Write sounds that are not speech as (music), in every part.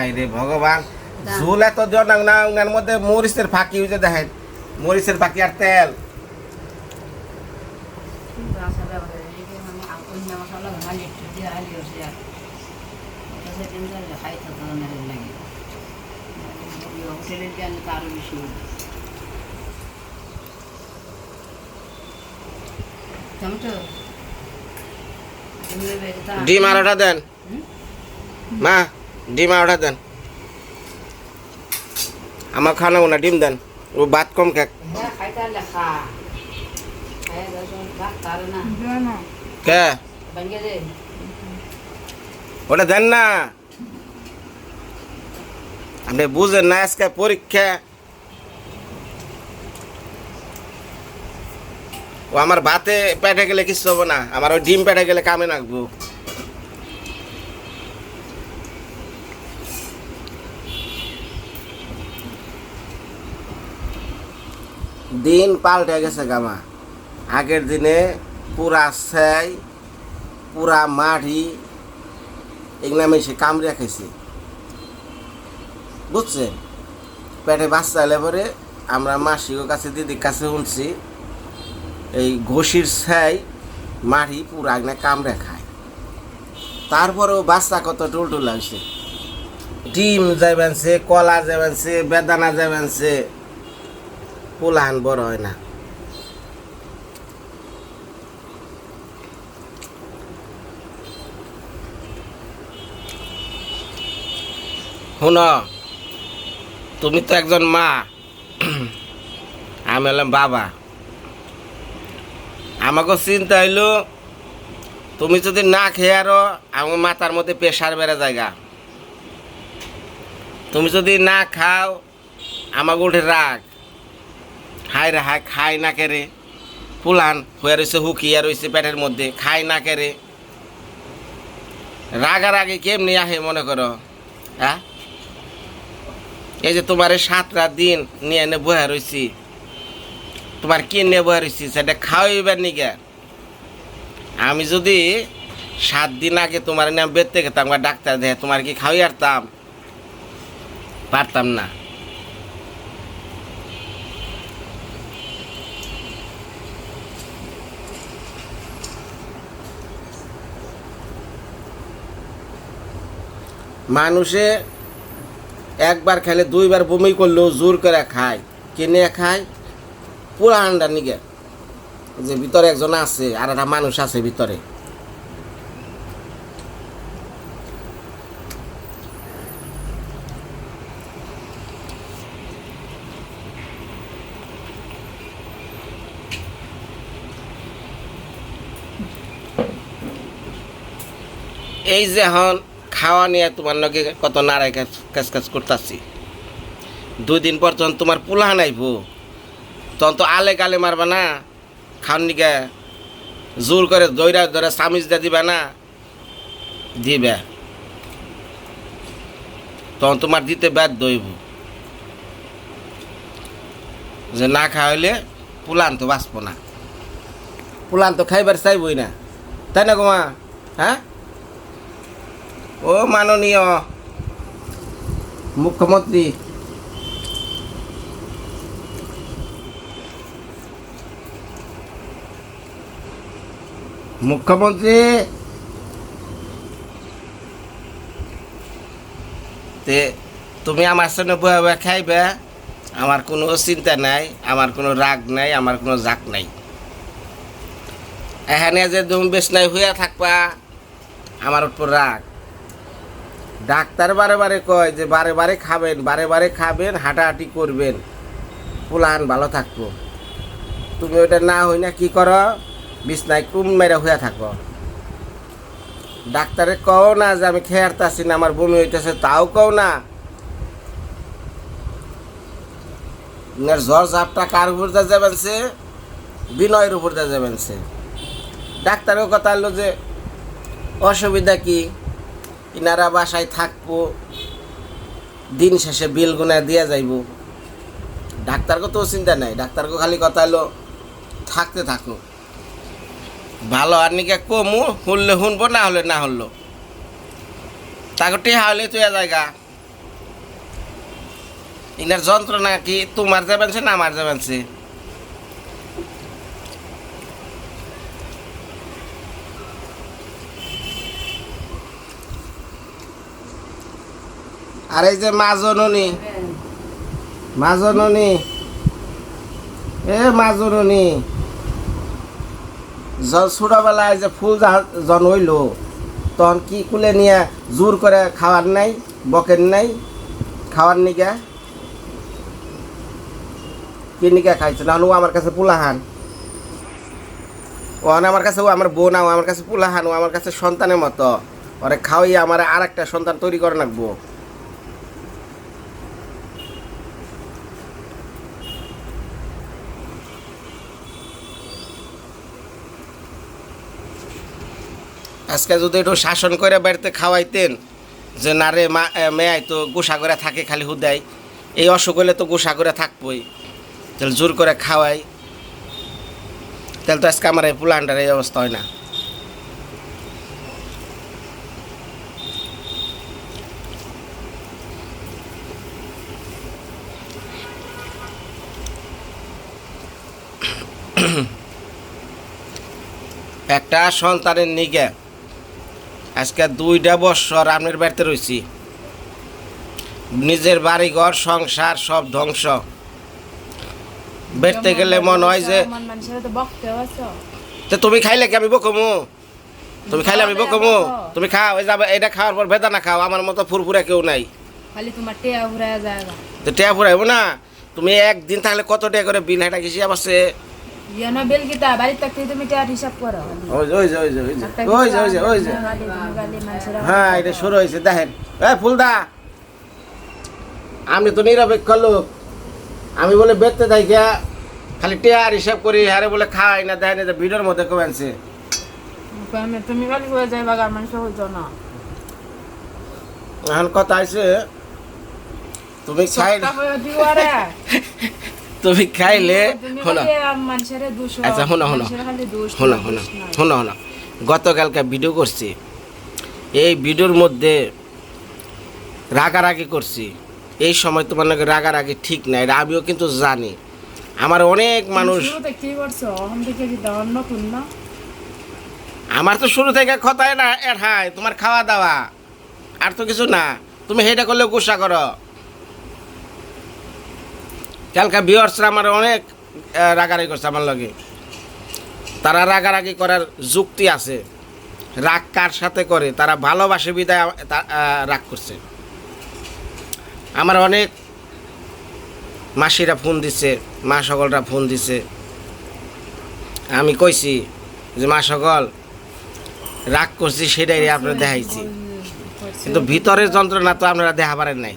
High রে ভগবান। ঝুল এত দিও না না উনার মধ্যে মরিচের ফাঁকি হইতে দেখেন মরিচের ফাঁকি আর তেল। ডিম আর দেন। মা। ডিম ওটা দেন। আমার খাওয়ানো না ডিম দেন। ও ভাত কম খাক। ওটা দেন না। আপনি বুঝেন না, আজকে পরীক্ষা। ও আমার ভাতে পেটে গেলে কিছু হব না, আমার ওই ডিম পেটে গেলে কামে নাকবো। দিন পাল্টে গেছে গামা। আগের দিনে পুরা ছাই, পুরা মাটি, এগুলো আমি সে কামড়িয়া খাইছি। বুঝছেন? পেটে বাচ্চা এলে পরে আমরা মাসির কাছে, দিদির কাছে শুনছি, এই ঘষির ছাই, মাটি পুরা একনা কামড়ে খায়। তারপরেও বাচ্চা কত টুলটুল লাগছে। ডিম যাবেনছে কলা যাবেনছে বেদানা যাবেনছে পোলাহান বড় হয় না। শুন, তুমি তো একজন মা। আমি হলাম বাবা। আমাকে চিন্তা হইল, তুমি যদি না খেয়ে আরও, আমার মাথার মধ্যে প্রেশার বেড়ে জায়গা তুমি যদি না খাও, আমাকে উঠে রাগ। হাই রে হাই, খাই না কেরে পুলান হয়ে রয়েছে হুকিয়া রয়েছে পেটের মধ্যে, খাই না কেরে রাগারাগি কেমনি আহে মনে করো হ্যাঁ? এই যে তোমার সাতটা দিন নিয়ে এনে বয়া রয়েছি তোমার কি নিয়ে বয়া রয়েছি সেটা খাওয়াইবার নিকে আমি যদি সাত দিন আগে তোমার নাম বেরতে গেতাম বা ডাক্তার দেখে তোমার কি খাওয়াই আরতাম পারতাম না। মানুষে একবার খেলে দুইবার বমি করলেও জোর করে খায়। কিনে খায়, পুরা আন্ডা নিগে। যে ভিতরে একজন আছে আর একটা মানুষ আছে ভিতরে। এই যে এখন খাওয়া নিয়ে তোমার লগে কত নাড়াই কাজ কাজ করতেছি। দুই দিন পর তখন তোমার পোলা নাইব, তখন তো আলে গালে মারবা না, খাওয়ার নিকে জোর করে দৈরা ধরে সামিজ দিয়ে দিবা না, দিবে। তখন তোমার দিতে ব্যাদ দইব যে না খাওয়াইলে পুলান তো বাঁচবো না। পুলান তো খাইবার চাইবই না। তাই না গোমা হ্যাঁ? ও মাননীয় মুখ্যমন্ত্রী। মুখ্যমন্ত্রী, তে তুমি আমার সঙ্গে বয়ে খাইবে। আমার কোনো চিন্তা নাই, আমার কোনো রাগ নাই, আমার কোনো জাক নাই। এখানে যে তুমি বেশ নাই হইয়া থাকবা, আমার উপর রাগ। ডাক্তার বারে বারে কয় যে বারে বারে খাবেন, বারে বারে খাবেন, হাঁটাহাঁটি করবেন। পুলান ভালো থাকব। তুমি ওইটা না হই না কি করো? বিছনায় কুম মেরে হয়ে থাকো। ডাক্তারে কও না যে আমি খেয়ে না, আমার বমি হইতেছে, তাও কও না। জ্বর ঝাপটা কার উপর দিয়ে যাবেন সে বিনয়ের উপর দিয়ে যাবেন সে ডাক্তারের কথা হলো যে, অসুবিধা কি? ইনারা বাসায় থাকব, দিন শেষে বিল গুনা দিয়ে যাইব। ডাক্তারকে তো চিন্তা নাই, ডাক্তারকে খালি কথা হলো থাকতে থাকো। ভালো আর নিকে কমু, শুনলে শুনব, না হলে না হলো। তাকে টেহা হলে তুই জায়গা ইনার যন্ত্রণা কি? তোমার যাবেনছে না আমার যাবেনছে আর এই যে মাজননি মাজননি এ মাজননি ছোটবেলায় যে ফুল জন হইল, তখন কি কুলে নিয়ে জোর করে খাওয়ার নাই, বকের নাই, খাওয়ার নিকা? কি নিকা খাইছে? না ও আমার কাছে পুলাহান। ও আমার কাছে, ও আমার বোন ও আমার কাছে পুলাহান, ও আমার কাছে সন্তানের মতো। ওরে খাওয়াই আমার আর একটা সন্তান তৈরি করে রাখব আজকে যদি একটু শাসন করে বাড়িতে খাওয়াইতেন, যে না রে মা মেয়াই তো গোসা করে থাকে খালি হুদাই, এই অসুখ হলে তো গোসা করে থাকবই। তাহলে জোর করে খাওয়াই। তাহলে তো আজকে আমার এই পুলানটার এই অবস্থা হয় না। (coughs) একটা সন্তানের নিগে আজকে দুইটা বছর আপনার বাড়িতে রয়েছি নিজের বাড়িঘর সংসার সব ধ্বংস। বেরতে গেলে মনে হয় যে তো তুমি খাইলে কি আমি বকমু? তুমি খাইলে আমি বকমু? তুমি খাও এই যাবে এটা খাওয়ার পর বেদানা খাও আমার মতো ফুরফুরা কেউ নাই। খালি তোমার টেয়া তো টেয়া ফুরাইবো না? তুমি একদিন থাকলে কত টাকা করে বিল হেঁটা গেছি আছে ইয়েন বেল গীতা বাড়ির থাকতে তুমি টেয়ার হিসাব করো। ওই যে ওই ওই ওই ওই ওই ওই যে। গালি গালি মানুষের হ্যাঁ এটা শুরু হয়েছে দেখেন। এ ফুলদা আমি তো নিরপেক্ষ লোক। আমি বলে বেচতে গিয়া খালি টেয়ার হিসাব করি হারে বলে খাই না দেয় না যে ভিডিওর মধ্যে তুমি হয়ে যায় বাগার মানুষ হইতো না। এখন কথা আছে তুমি খাই হয়ে (laughs) তুমি খাইলে আচ্ছা শোনো শোনো। শোনো শোনো শোনো শোনো। গতকালকে ভিডিও করছি। এই ভিডিওর মধ্যে রাগারাগি করছি। এই সময় তোমার নাকি রাগারাগি ঠিক নাই আমিও কিন্তু জানি। আমার অনেক মানুষ আমার তো শুরু থেকে কথায় না হাই তোমার খাওয়া দাওয়া আর তো কিছু না। তুমি সেইটা করলেও গুসা করো। কালকা বিয়ার্সরা আমার অনেক রাগারাগি করছে আমার লগে। তারা রাগারাগি করার যুক্তি আছে। রাগ কার সাথে করে? তারা ভালোবাসে, বিদায় রাগ করছে। আমার অনেক মাসিরা ফোন দিছে, মা সকলরা ফোন দিছে। আমি কইছি যে, মা সকল, রাগ করছি, সেটাই আপনার দেখাইছি। কিন্তু ভিতরের যন্ত্রণা তো আপনারা দেখা পারেন নাই।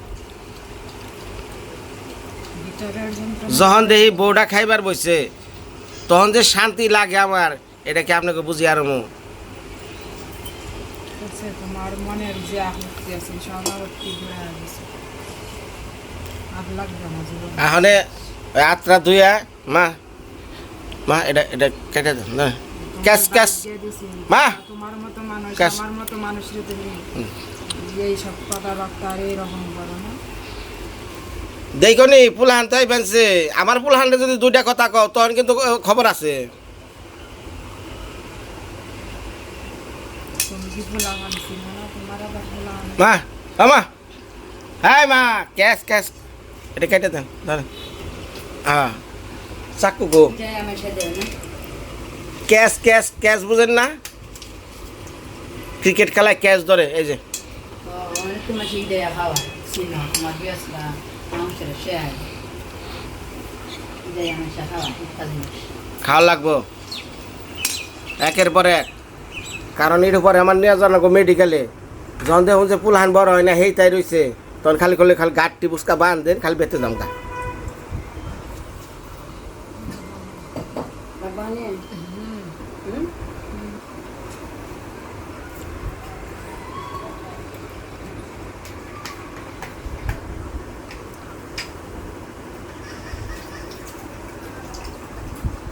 যখন দেখি বউটা খাইবার বসে তখন যে শান্তি লাগে আমার এটা কি আপনাকে বুঝি আর মু? আত্রা মা মা এটা এটা কেটে দেন না। Cash cash. মা! তোমার মতো মানুষ। আমার মতো মানুষের তুমি এই সব এইরকম করো না দেখো নি পুলহান তাই ফেলছে আমার পুলহানটা যদি দুইটা কথা কও তখন কিন্তু খবর আছে। মা ও মা। হ্যাঁ মা, ক্যাশ ক্যাশ। এটা কেটে দেন, ধরেন। হ্যাঁ। চাকু গো। ক্যাশ ক্যাশ ক্যাশ বুঝেন না? ক্রিকেট খেলায় ক্যাচ ধরে, এই যে। খাওয়া লাগবো। একের পর এক। কারণ এর উপরে আমার নিয়ে জানাব মেডিকেলে যখন দেখুন যে পুলহান বড় হয় না, হেই তাই রয়েছে তখন খালি করলে খালি গাঠটি বুসকা বান দেন খালি বেতে দাম বাবা নে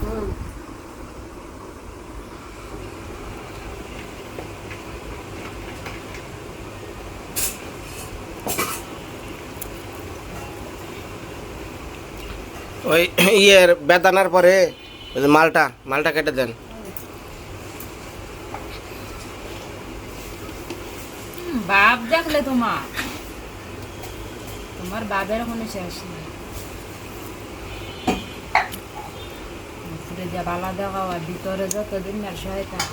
হুম ওই ইয়ের বেদানার পরে মালটা মালটা কেটে দেন। বাপ দেখলে তোমার। তোমার বাবের কোনো শেষ নেই। যে বালা দেওয়া ভিতরে যতদিন না শয়তান।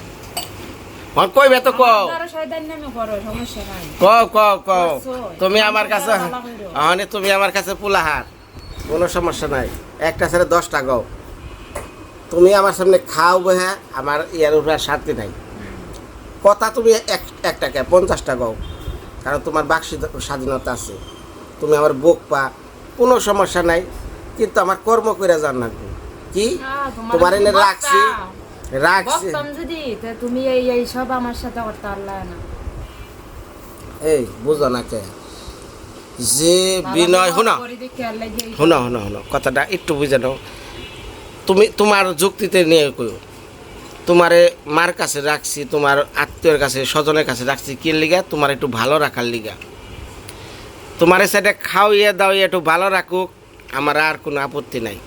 কইবে তো কও। কও কও কও। তুমি আমার কাছে তুমি আমার কাছে পুলাহার। কোনো সমস্যা নাই। একটা ছেড়ে দশটা গাও। তুমি আমার সামনে খাও হ্যাঁ আমার ইয়ার উপরে শান্তি নাই। কথা তুমি এক এক টাকা পঞ্চাশটা গাও। কারণ তোমার বাক স্বাধীনতা আছে। তুমি আমার বোক পা কোনো সমস্যা নাই। কিন্তু আমার কর্ম করে যান না কি? তোমার এনে। রাখছি। রাখছি। যদি তুমি এই এই সব আমার সাথে করতে পারলা না। এই বুঝো না কে। যে বিনয় এই- শোনো শোনো শোনো কথাটা একটু বুঝে নাও। তুমি তোমার যুক্তিতে নিয়ে কইও। তোমারে মার কাছে রাখছি তোমার আত্মীয়র কাছে স্বজনের কাছে রাখছি কি লিগা? তোমার একটু ভালো রাখার লিগা। তোমার সাইডে খাওয়াইয়ে দাওয়াইয়ে একটু ভালো রাখুক আমার আর কোনো আপত্তি নাই।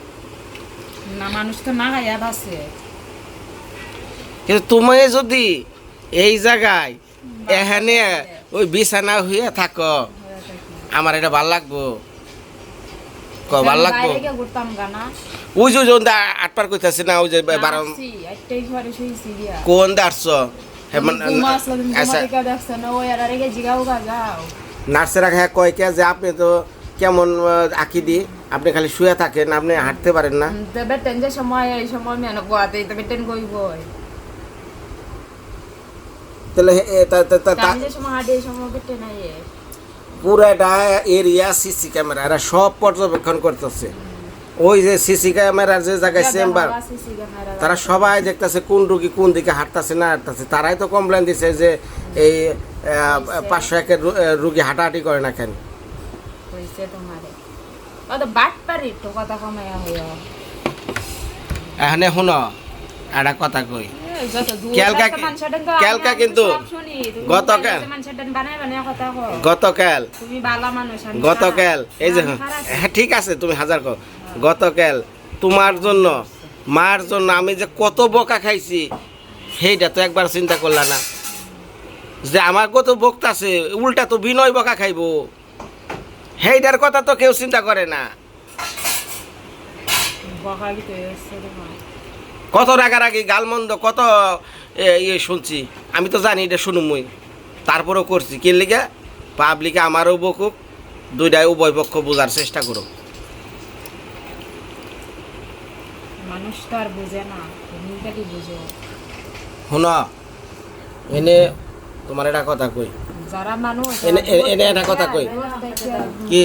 না মানুষ তো না কিন্তু তুমি যদি এই জায়গায় এখানে ওই বিছানা হয়ে থাকো আমার এটা ভালো লাগবো। ক ভালো লাগবো? ওই যে আটপার কইতাছি না ওই যে বারো। কোন। নার্সেরা হ্যাঁ কয় কে যে আপনি তো কেমন আঁকি দি আপনি খালি শুয়ে থাকেন আপনি হাঁটতে পারেন না। বেটেন যে সময় এই সময় মেনে গোয়াতে বেটেন কইবই। তাহলে তা- তা- তা- তা- আমি যে সময় হাঁটে এই সময় বেটেন এ। পুরাটা এরিয়া সিসি ক্যামেরা এরা সব পর্যবেক্ষণ করতেছে। ওই যে সিসি ক্যামেরার যে জায়গায় চেম্বার তারা সবাই দেখতেছে কোন রুগী কোন দিকে হাঁটতেছে না হাঁটতেছে। তারাই তো কমপ্লেন দিছে যে এই পাঁচশো একের রুগী হাঁটাহাঁটি করে না কেন? এখানে শুনো একটা কথা কই। ক্যালকা কিন্তু গতকাল-। গতকাল এই যে হ্যাঁ ঠিক আছে তুমি হাজার কর গতকাল তোমার জন্য মার জন্য আমি যে কত বকা খাইছি সেইটা তো একবার চিন্তা করলা না যে আমার কত বক্তা আছে উল্টা তো বিনয় বকা খাইবো সেইটার কথা তো কেউ চিন্তা করে না বকা। কত রাগারাগি গালমন্দ কত ইয়ে শুনছি। আমি তো জানি এটা শুনুমই তারপরেও করছি। কি লিগে? পাবলিকে আমারও বকুক দুইটাই উভয় পক্ষ বোঝার চেষ্টা করুক। মানুষ তো আর বুঝে না তুমি খালি শুন এনে তোমার এটা কথা কই। যারা মানুষ এনে- এনে- একটা কথা কই। কি?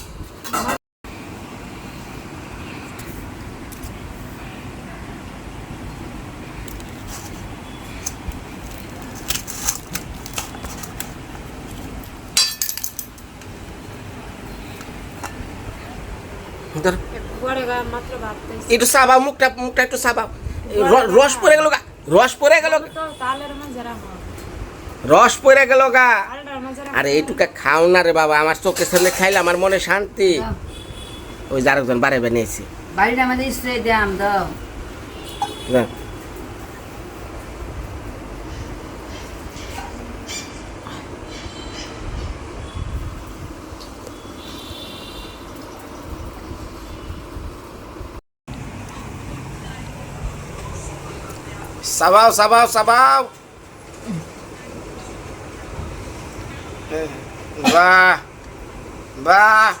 ধর। একটু চাবাও মুখটা মুখটা একটু র- রস পড়ে গেল গা রস পড়ে গেল রস পড়ে গেল গা। আরে এইটুকা খাও না রে বাবা আমার চোখের সামনে খাইলে আমার মনে শান্তি। ওই যার একজন বারে বানিয়েছি। বাড়িটা আমাদের স্প্রে দাম দাও। সাবাও সাবাও সাবাও। বাহ বাহ।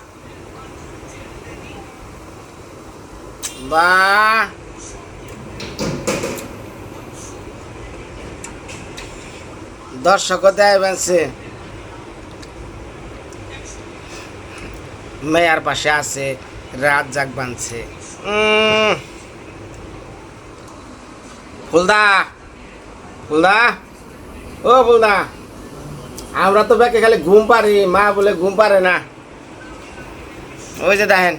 বাহ। দর্শক দেয় বানছে মেয়ার পাশে আছে, রাত জাগ বানছে। ফুলদা ফুলদা, ও ফুলদা। আমরা তো ব্যাকে খালি ঘুম পারি মা বলে ঘুম পারে না। ওই যে দেখেন,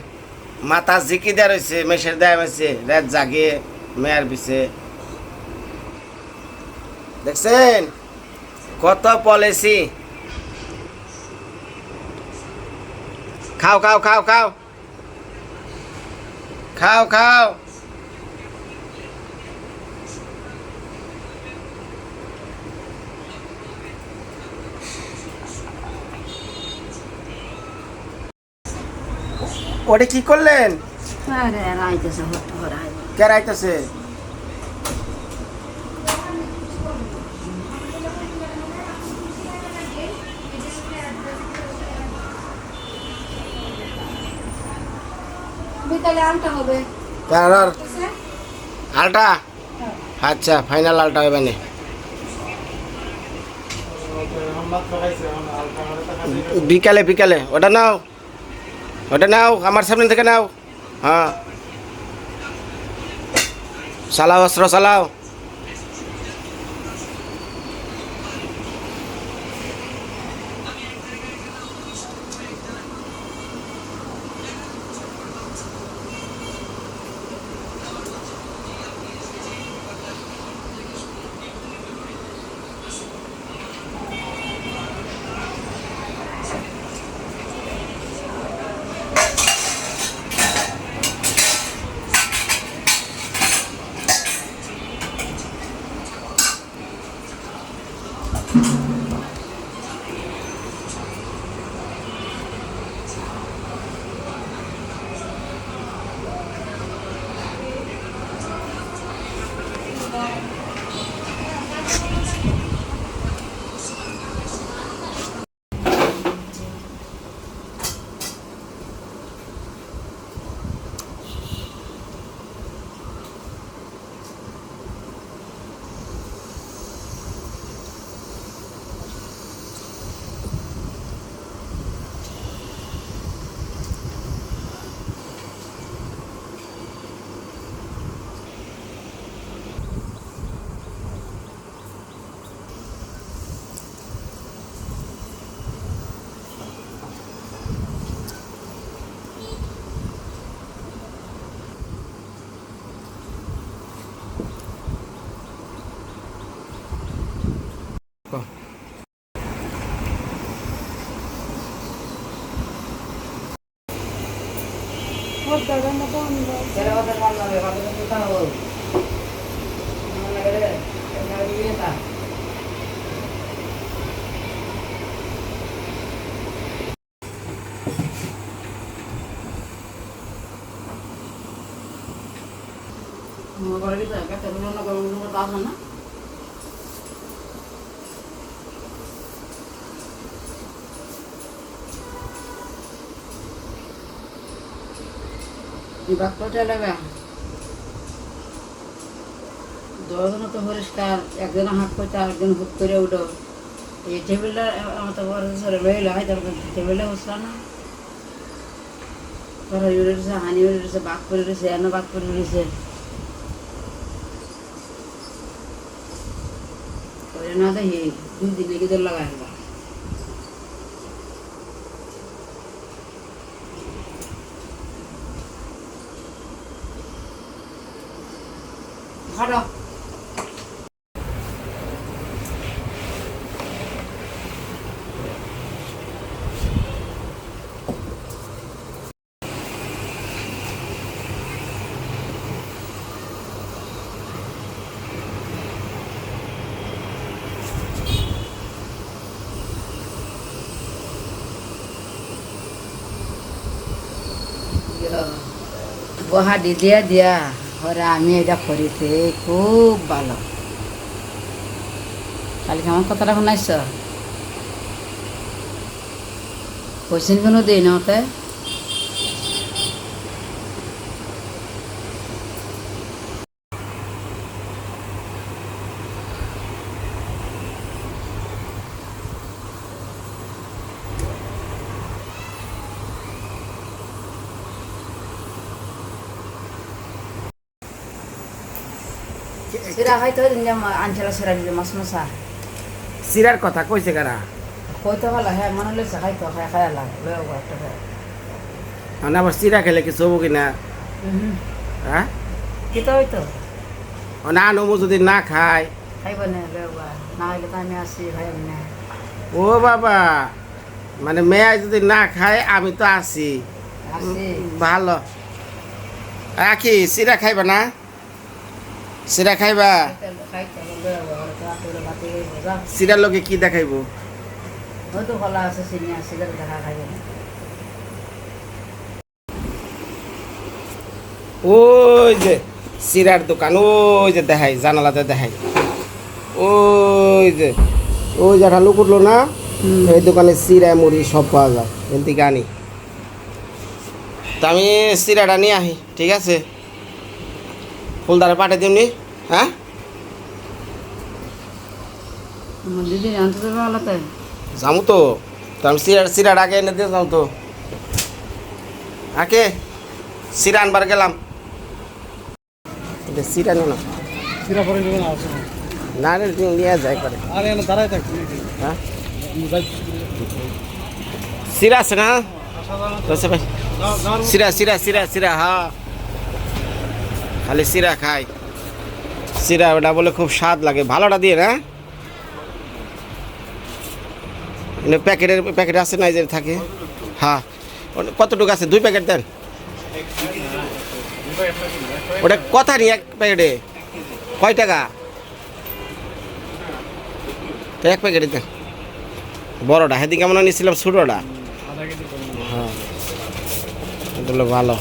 মাথা ঝিকি দেওয়া রয়েছে মেশের দেয়া মেছে রাত জাগিয়ে মেয়ার পিছে। দেখছেন? কত পলিসি। খাও খাও খাও খাও। খাও খাও। ওটা কি করলেন? কে রাইতেছে? আলটা আচ্ছা ফাইনাল আলটা হবে না বিকালে বিকালে ওটা নাও। ওটা নাও আমার সামনে থেকে নাও। হ্যাঁ। সালাও অস্ত্র চালাও। কথা বন্ধ হবে কথা হব করে দিতে একটা রুলো না? তো চলেবে দশজন তো পরিষ্কার, একজন হাত করতে একজন হুট করে উঠো। এই টেবিলটা আমার তো হয় তারপর টেবিলে বসলা না। তোরা রয়েছে হানি উড়ে রয়েছে বাঘ করে রয়েছে এনে বাঘ করে রয়েছে না দেখি, দুই দিনে কি লাগাই হলো হাঁটো বহাডি দিয়া দিয়া। ওরা আমি এটা করিতে খুব ভালো কালকে আমার কথাটা শুনাইছ? কৈছিল কোনো দেই না সেটা হয়তো আনছিল সেরা দিলে মাছ মশা সিরার কথা কইছে কারা? কইতে ভালো হ্যাঁ মনে হলে খাইতো খাই খাই লাগে লয়ে একটা মানে আবার চিরা খেলে কিছু হব কিনা হ্যাঁ? কিতো হইতো? মানে আনমু যদি না খায়। খাইব না না হইলে তো আমি আসি খাইব না ও বাবা মানে মেয়ে যদি না খায় আমি তো আছি। আসি ভালো। আখি চিরা খাইবা না? চিরা খাইবা? চিরার লোকে কি দেখাইবো? হয়তো ভালো আছে চিনি আসি দেখা খাইব। ওই যে চিরার দোকান ওই যে দেখাই জানালাতে দেখাই। ওই যে ওই যে লোক উঠল না? এই দোকানে চিরা মুড়ি সব পাওয়া যায়। থেকে আনি? তা আমি সিরাটা নিয়ে আহি ঠিক আছে? ফুলদারে পাঠিয়ে দিমনি হ্যাঁ? দিদি দেবে যাব তো আমি চিরা চিরাটা আগে এনে দিয়ে যাব তো। আকে চিরা আনবার গেলাম। এটা সিরা পরে নেবেন আসে না। রে নিয়ে যায় করে আরে এনে দাঁড়ায় থাকছি হ্যাঁ? সিরা। আছে না? সিরা সিরা সিরা সিরা হ্যাঁ। খালি সিরা খাই। সিরা ওটা বলে খুব স্বাদ লাগে। ভালোটা দিয়ে না? প্যাকেটের প্যাকেট আছে না যে থাকে? হ্যাঁ। কতটুকু আছে? দুই প্যাকেট দেন। ওটা কথা নিয়ে এক প্যাকেটে। কয় টাকা? তো এক প্যাকেটে দেন। বড়টা। সেদিকে আমরা নিয়েছিলাম ছোটোটা। হ্যাঁ। ভালো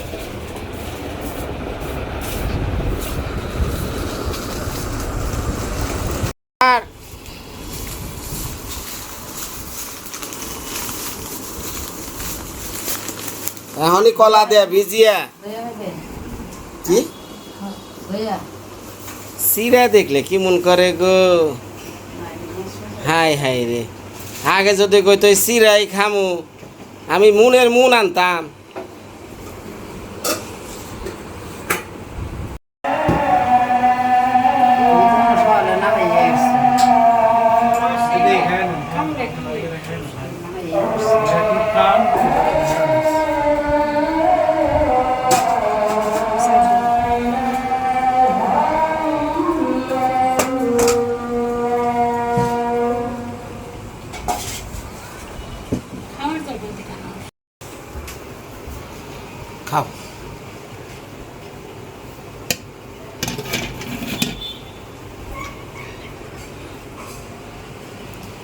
আর এখনই কলা দেয়া ভিজিয়া। কি? সিরা দেখলে কি মন করে গো? হাই হাই রে। আগে যদি কইতো সিরাই খামু আমি মুনের মুন আনতাম।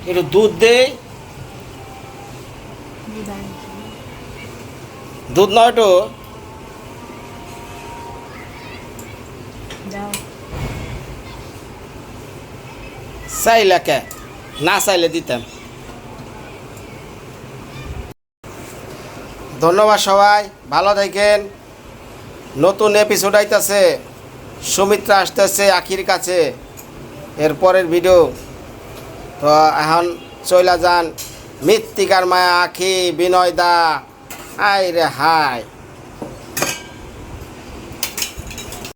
একটু দুধ দেই। দুধ নয় একটু। চাইলে কে? না চাইলে দিতাম। ধন্যবাদ সবাই ভালো থাকেন। নতুন এপিসোড আইতাছে সুমিত্রা আসতেছে আখির কাছে। এরপরের ভিডিও তো এখন চইলা যান মৃত্তিকার মায়া আখি বিনয় দা? আই রে হাই